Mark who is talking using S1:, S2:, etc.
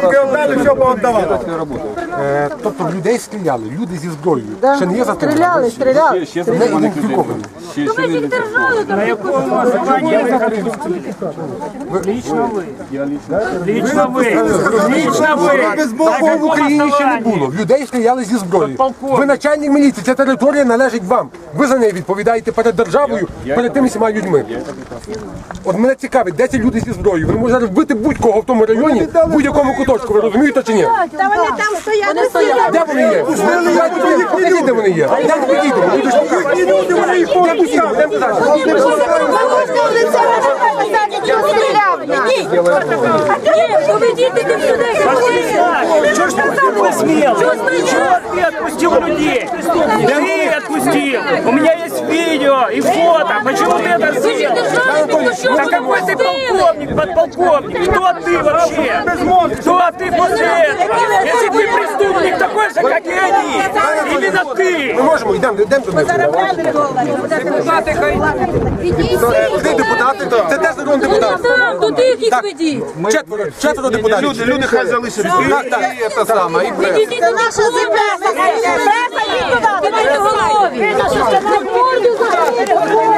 S1: техніки віддали, все поотдавали.
S2: Тобто в людей стріляли, люди зі зброєю. Ще не є
S3: Стріляли, стріляли.
S2: Не ідентифіковані.
S4: На якому основанні ви Лично ви. Лично ви. Лично ви.
S2: Без Бога в Україні ще не було. Людей стріляли зі зброєю. Ви начальник міліції, ця територія належить вам. Ви за неї відповідаєте перед державою, перед тими всіма людьми. От мене цікавить, де ці люди зі зброєю. Вони можуть вбити будь-кого в тому районі, в будь-якому куточку. Ви розумієте чи ні?
S3: Та вони там стоять. стоять.
S2: Де вони є? Давайте ви покажіть, де вони є. Де ви підійдемо? Люди ж покажуть. Де підійдемо? Де покажуть?
S5: Поведіть іди сюди.
S4: Что ж ты такой смелый? Чего ты отпустил людей? Ты отпустил. У меня есть видео и фото. Почему ты это сделал? Да какой ты полковник, подполковник? Кто ты вообще? Кто ты после этого? Если ты преступник такой же, как и они. Именно ты.
S2: Ми можемо, йдемо, йдемо до них. Де депутати? Це теж народні депутати.
S5: Там, туди їх ведіть.
S2: Четверо, четверо депутатів.
S1: Люди, люди хай залишаться.
S2: Так, так. Це саме. І прес.
S5: Відійдіть до
S3: Наша земля,